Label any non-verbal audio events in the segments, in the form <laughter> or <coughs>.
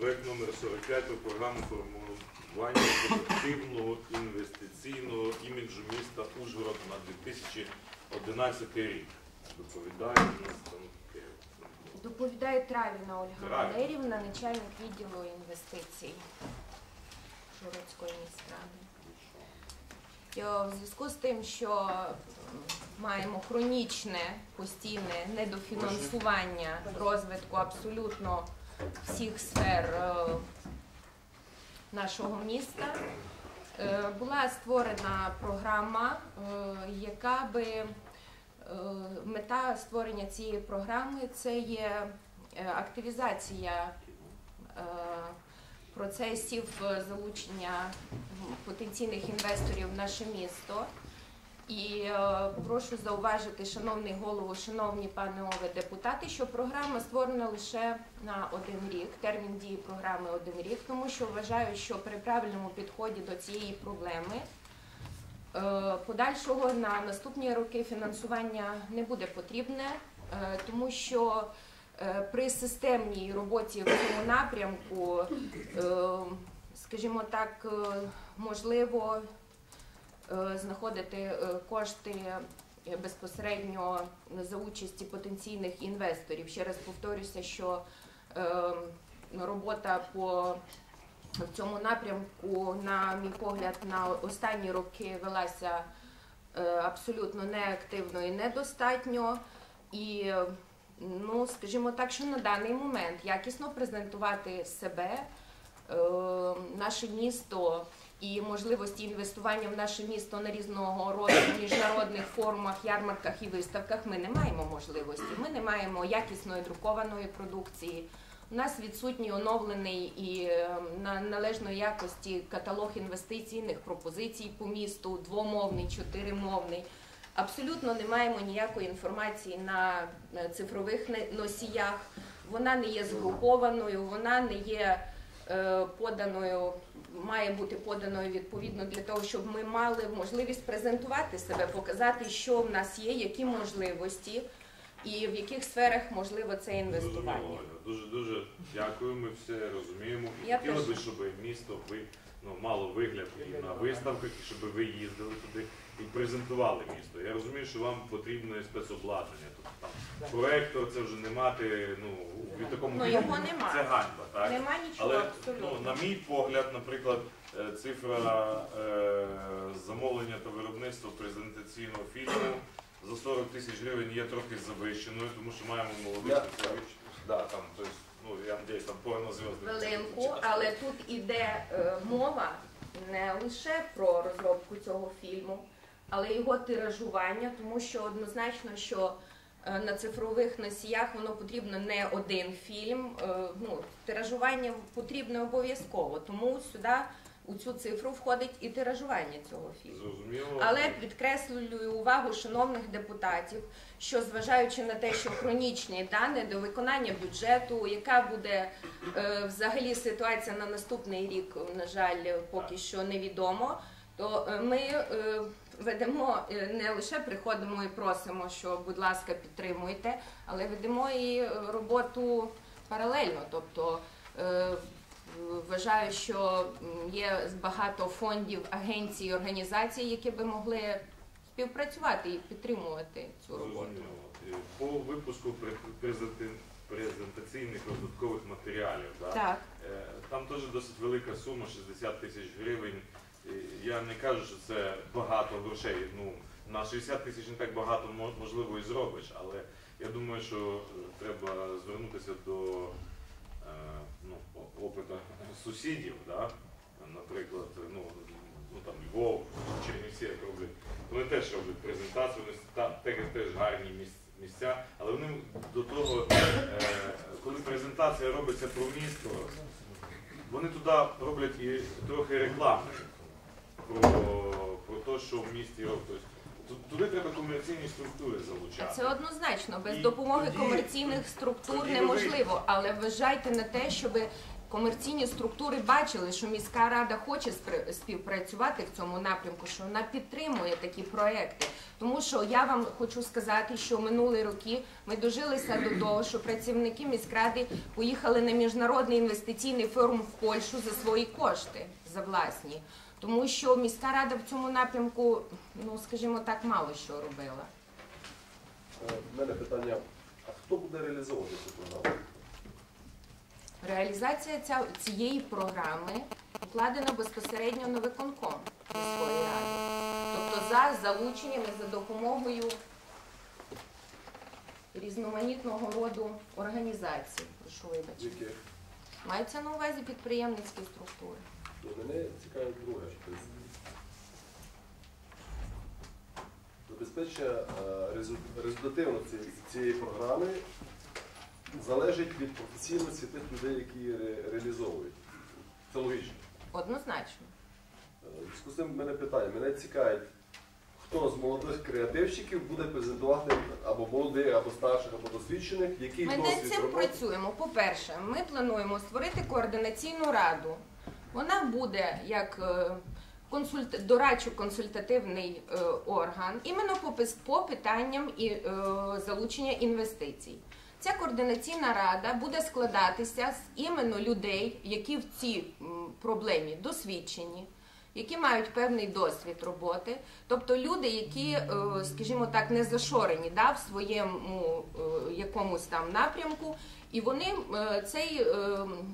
Проект номер 45 про програму формування позитивного інвестиційного іміджу міста Ужгород на 2011 рік. Доповідає нас. Доповідає Травіна Ольга Травіна. Валерівна, начальник відділу інвестицій Жородської міськради. В зв'язку з тим, що маємо хронічне постійне недофінансування розвитку абсолютно всіх сфер е, нашого міста, е, була створена програма, е, яка би мета створення цієї програми це є активізація процесів залучення потенційних інвесторів в наше місто. І е, прошу зауважити, шановний голову, шановні панове депутати, що програма створена лише на один рік. Термін дії програми один рік, тому що вважаю, що при правильному підході до цієї проблеми е, подальшого на наступні роки фінансування не буде потрібне, е, тому що при системній роботі в цьому напрямку, скажімо так, можливо знаходити е, кошти е, безпосередньо за участі потенційних інвесторів. Ще раз повторюся, що е, робота по в цьому напрямку, на мій погляд, на останні роки велася е, абсолютно неактивно і недостатньо. І, е, ну, скажімо так, що на даний момент якісно презентувати себе, е, наше місто і можливості інвестування в наше місто на різного роду міжнародних форумах, ярмарках і виставках ми не маємо можливості. Ми не маємо якісної друкованої продукції. У нас відсутній оновлений і е, на належної якості каталог інвестиційних пропозицій по місту, двомовний, чотиримовний. Абсолютно не маємо ніякої інформації на е, цифрових носіях. Вона не є згрупованою, вона не є поданою, має бути поданою відповідно для того, щоб ми мали можливість презентувати себе, показати, що в нас є, які можливості і в яких сферах можливо це інвестування. Дуже дуже дякую. Ми все розуміємо. І Я хотіли би, щоб місто ви ну мало вигляд і на виставках, і щоб ви їздили туди і презентували місто. Я розумію, що вам потрібне спецобладнання. Тобто там проектор це вже не мати. Ну в такому Ну, його нема. Це ганьба, так. Нема нічого Але абсолютно. ну, на мій погляд, наприклад, е, цифра е, замовлення та виробництва презентаційного фільму за 40 тисяч гривень є трохи завищеною, тому що маємо молодих Я- спеціалістів. Да, там, тобто, ну, я надіюсь, там порнозв'язки. Хвилинку, але тут іде е, мова не лише про розробку цього фільму, але його тиражування, тому що однозначно, що е, на цифрових носіях воно потрібно не один фільм. е, Ну, тиражування потрібно обов'язково, тому сюди у цю цифру входить і тиражування цього фільму. Зрозуміло. Але підкреслюю увагу шановних депутатів, що зважаючи на те, що хронічні дані до виконання бюджету, яка буде е, взагалі ситуація на наступний рік, на жаль, поки що невідомо, то е, ми е, ведемо е, не лише приходимо і просимо, що будь ласка, підтримуйте, але ведемо і е, роботу паралельно. Тобто Вважаю, що є багато фондів, агенцій, організацій, які би могли співпрацювати і підтримувати цю роботу. По випуску презентаційних додаткових матеріалів, да? Так, Е, Там теж досить велика сума, 60 тисяч гривень. Я не кажу, що це багато грошей. Ну, на 60 тисяч не так багато мо- можливо і зробиш, але я думаю, що е, треба звернутися до о- опиту сусідів, да? наприклад, ну, ну там Львов, Чернівці, як роблять. Вони теж роблять презентацію, вони там теж, теж гарні міс- місця, але вони до того, е, коли презентація робиться про місто, вони туди роблять і трохи реклами про, про те, що в місті роблять. Туди треба комерційні структури залучати. це однозначно. Без І допомоги тоді- комерційних структур тоді неможливо. Але вважайте на те, щоб комерційні структури бачили, що міська рада хоче співпрацювати в цьому напрямку, що вона підтримує такі проекти. Тому що я вам хочу сказати, що минулі роки ми дожилися до того, що працівники міськради поїхали на міжнародний інвестиційний форум в Польщу за свої кошти, за власні. Тому що міська рада в цьому напрямку, ну скажімо так, мало що робила. Е, В мене питання, а хто буде реалізовувати цю програму? Реалізація цієї програми вкладена безпосередньо на виконком міської ради. Тобто за залученням і за допомогою різноманітного роду організацій. Прошу вибачення. Яке? Маються на увазі підприємницькі структури. Ну, Мене цікавить друге. Забезпечення результативності цієї програми залежить від професійності тих людей, які її ре- реалізовують. Це логічно. Однозначно. Е, в зв'язку з цим мене питання. Мене цікавить, хто з молодих креативщиків буде презентувати або молодих, або старших, або досвідчених, який Ми над досвід цим роботи. працюємо. По-перше, ми плануємо створити координаційну раду. Вона буде як е, консульт... дорадчо-консультативний е, орган, іменно по, пис- по питанням і, е, залучення інвестицій. Ця координаційна рада буде складатися з іменно людей, які в цій проблемі досвідчені, які мають певний досвід роботи, тобто люди, які, е, скажімо так, не зашорені да, в своєму е, якомусь там напрямку, і вони е, цей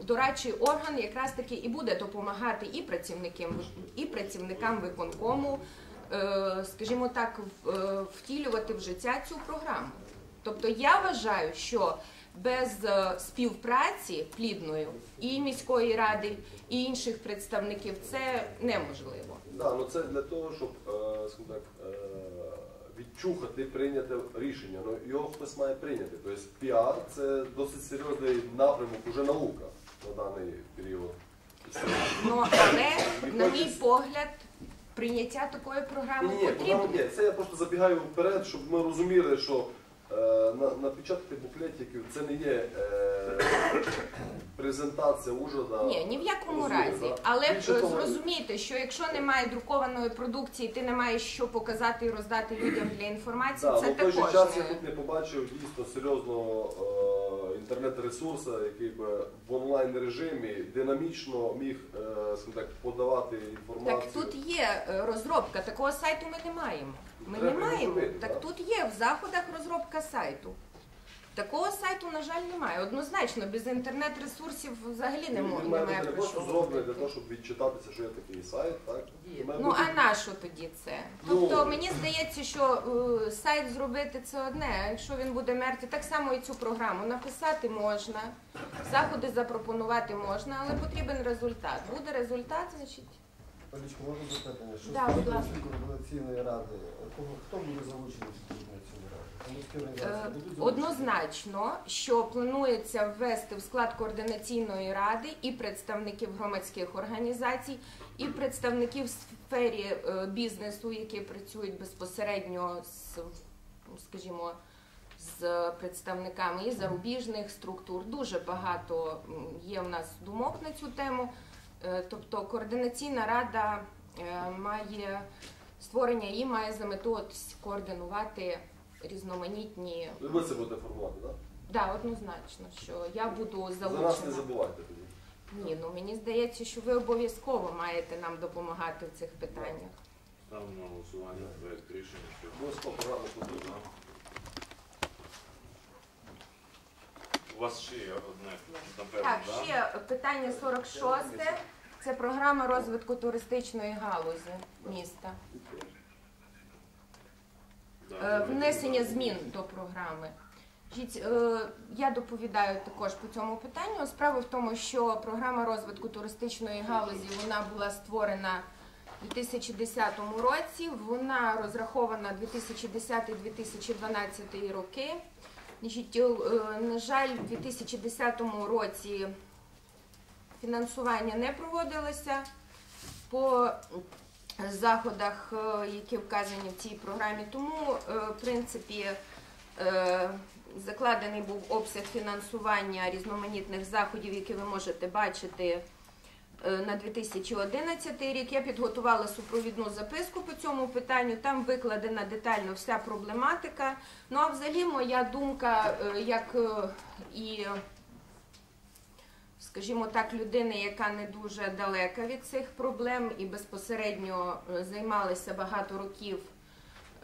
дорадчий орган якраз таки і буде допомагати і працівникам, і працівникам виконкому, скажімо так, втілювати в життя цю програму. Тобто я вважаю, що без е, співпраці плідної і міської ради, і інших представників це неможливо. Да, ну це для того, щоб е, так, е, відчухати, прийняти рішення. Ну, його хтось має прийняти. Тобто піар це досить серйозний напрямок, уже наука на даний період. Ну але на мій погляд, прийняття такої програми Ні, ні, потрібно. є. Це я просто забігаю вперед, щоб ми розуміли, що напечатати буклетиків це не є е, презентація Ужгорода. Ні, ні в якому разі. да. Але Більше е, зрозумійте, що якщо немає друкованої продукції, ти не маєш що показати і роздати людям для інформації, Да, це ну, в той же час я не- тут не побачив дійсно серйозного е, інтернет-ресурсу, який би в онлайн режимі динамічно міг е, так, подавати інформацію. Так тут є е, розробка, такого сайту ми не маємо. Ми Треба не маємо. так? тут є в заходах розробка сайту. Такого сайту, на жаль, немає. Однозначно, без інтернет-ресурсів взагалі не Він мо- немає про що зроблений для говорити. того, щоб відчитатися, що є такий сайт, так? Має Ну бути- а на що тоді це? Ну- Тобто мені здається, що е, сайт зробити це одне, а якщо він буде мертвий, так само і цю програму написати можна, заходи запропонувати можна, але потрібен результат. Буде результат, значить. Олічко, можна запитання? Що Да, будь ласка. координаційної ради? Кого, хто буде залучений в координаційну раду? Громадські Е, організації будуть залучені? Однозначно, що планується ввести в склад координаційної ради і представників громадських організацій, і представників в сфері е, бізнесу, які працюють безпосередньо з, ну, скажімо, з представниками і зарубіжних структур. Дуже багато м, є в нас думок на цю тему. Е, Тобто координаційна рада е, має створення її має за мету от координувати різноманітні Ви це будете формувати, так? Да, однозначно, що я буду За нас не забувайте тоді. Ні, ну мені здається, що ви обов'язково маєте нам допомагати в цих питаннях. Ставимо на голосування проект рішення, що Обов'язково програму потрібно. у вас ще є одне, напевно, Так, да? ще питання 46. Це програма розвитку туристичної галузі міста. Е, Внесення змін до програми. Е, Я доповідаю також по цьому питанню. Справа в тому, що програма розвитку туристичної галузі вона була створена у 2010 році. Вона розрахована 2010-2012 роки. Е, на жаль, у 2010 році фінансування не проводилося по заходах, е, які вказані в цій програмі. Тому, е, в принципі, е, закладений був обсяг фінансування різноманітних заходів, які ви можете бачити на 2011 рік. Я підготувала супровідну записку по цьому питанню. Там викладена детально вся проблематика. Ну а взагалі моя думка, як і, скажімо так, людини, яка не дуже далека від цих проблем і безпосередньо е, займалася багато років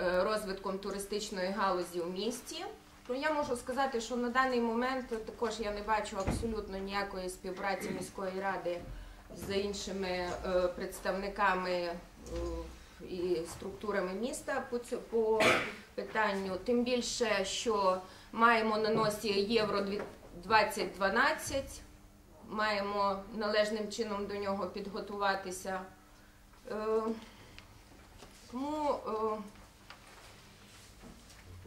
е, розвитком туристичної галузі у місті. То я можу сказати, що на даний момент також я не бачу абсолютно ніякої співпраці міської ради з іншими е, представниками і структурами міста по цю по питанню. Тим більше, що маємо на носі євро 2012, маємо належним чином до нього підготуватися. Е, Тому е,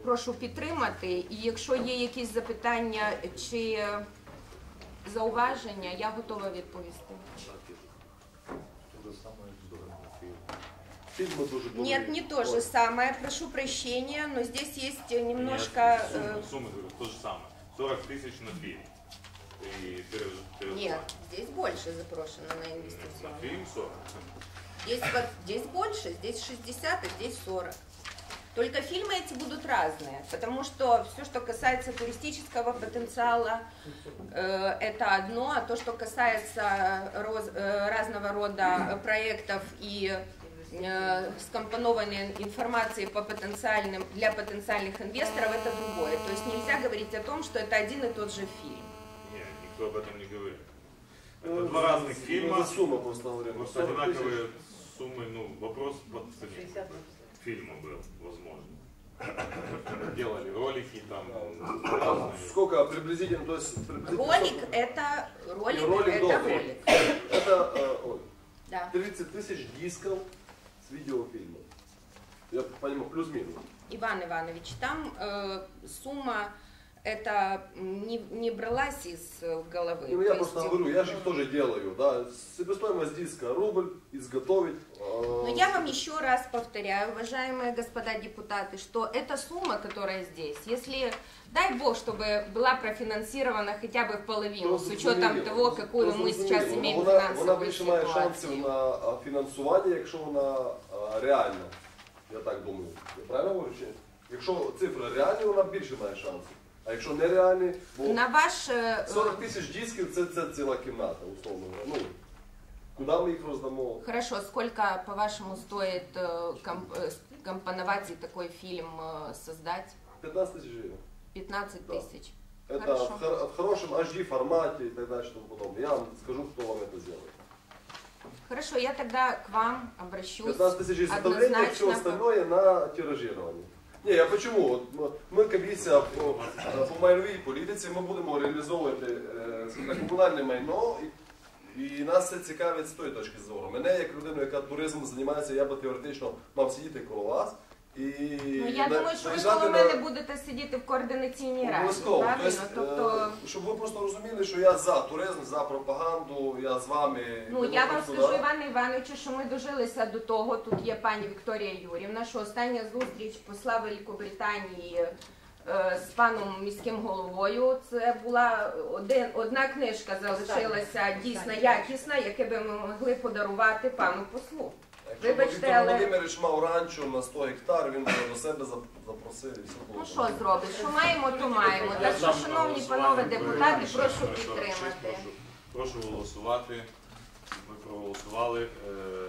прошу підтримати. І якщо є якісь запитання чи зауваження, я готова відповісти. Фільми дуже були. Нет, не то же Ой. самое. Прошу прощения, но здесь есть немножко... Нет, э, суммы, суммы, говорю, то же самое. 40 тысяч на фильм. И перез- перез- Нет, здесь больше запрошено на На инвестиционные. фильм 40. Здесь, вот- здесь больше, здесь 60, а здесь 40. Только фильмы эти будут разные, потому что все, что касается туристического потенциала, э, это одно, а то, что касается роз- э, разного рода проектов и э, скомпонованной информации по потенциальным, для потенциальных инвесторов, это другое. То есть нельзя говорить о том, что это один и тот же фильм. Никто об этом не говорит. Ну, Это два разных ну, фильма. Сумма просто говорю. Просто 40 тысяч. одинаковые суммы, ну, вопрос по цене фильма был, возможно. <coughs> Делали ролики там. А. Сколько приблизительно, то есть приблизительно Ролик сколько? это ролик, И ролик это долго. ролик. <coughs> Это э, ой, Да. 30 тысяч дисков с видеофильмом. Я понимаю, плюс-минус. Иван Иванович, там э, сумма это не, не бралась из э, головы. Ну, То я есть, просто говорю, я же их тоже делаю, да. Себестоимость диска рубль, изготовить. э, Но я вам еще раз повторяю, уважаемые господа депутаты, что эта сумма, которая здесь, если, дай бог, чтобы была профинансирована хотя бы в половину, Ну, с учетом зрозуміло. того, какую Ну, мы зрозуміло. сейчас Ну, имеем вона, вона финансовую більше має шансів ситуацию. на а, фінансування, якщо вона а, реальна. Я так думаю. Я правильно говорю? чи ні? Якщо цифра реальні, вона більше має шансів. А якщо нереальні, бо На ваш... э, 40 тисяч дисків це, це ціла кімната, условно. говоря. Ну, куди ми їх роздамо? Хорошо, сколько, по-вашему, стоит э, комп- э, компоновать и такой фильм э, создать? 15 тисяч гривень. 15 Да. тысяч. Это Хорошо. в, хор- в хорошем HD формате и так далее, что подобное. Я вам скажу, кто вам это сделает. Хорошо, я тогда к вам обращусь. 15 тысяч изготовления, все однозначно. остальное на тиражирование. Не, я почому? Ми комісія по, по майновій політиці, ми будемо реалізовувати е, комунальне майно, і, і нас це цікавить з тої точки зору. Мене, як людину, яка туризмом займається, я би теоретично мав сидіти коло вас. І Ну, я на- думаю, що ви наїжджати коло на- мене будете сидіти в координаційній раді. Обов'язково. Правильно? Тобто, Тобто, е, щоб ви просто розуміли, що я за туризм, за пропаганду, я з вами. ну я вам скажу. Іване Івановичу, що ми дожилися до того. Тут є пані Вікторія Юрівна, що остання зустріч посла Великобританії е, з паном міським головою. Це була один, одна книжка залишилася дійсно якісна, яке би ми могли подарувати пану послу. Якщо Вибачте, Віктор але- Володимирович мав ранчо на 100 гектар, він би до себе за- запросив і все було. Ну що зробиш? Що маємо, то маємо. Так що, шановні панове депутати, прошу підтримати. Прошу, прошу голосувати. Ми проголосували. Е,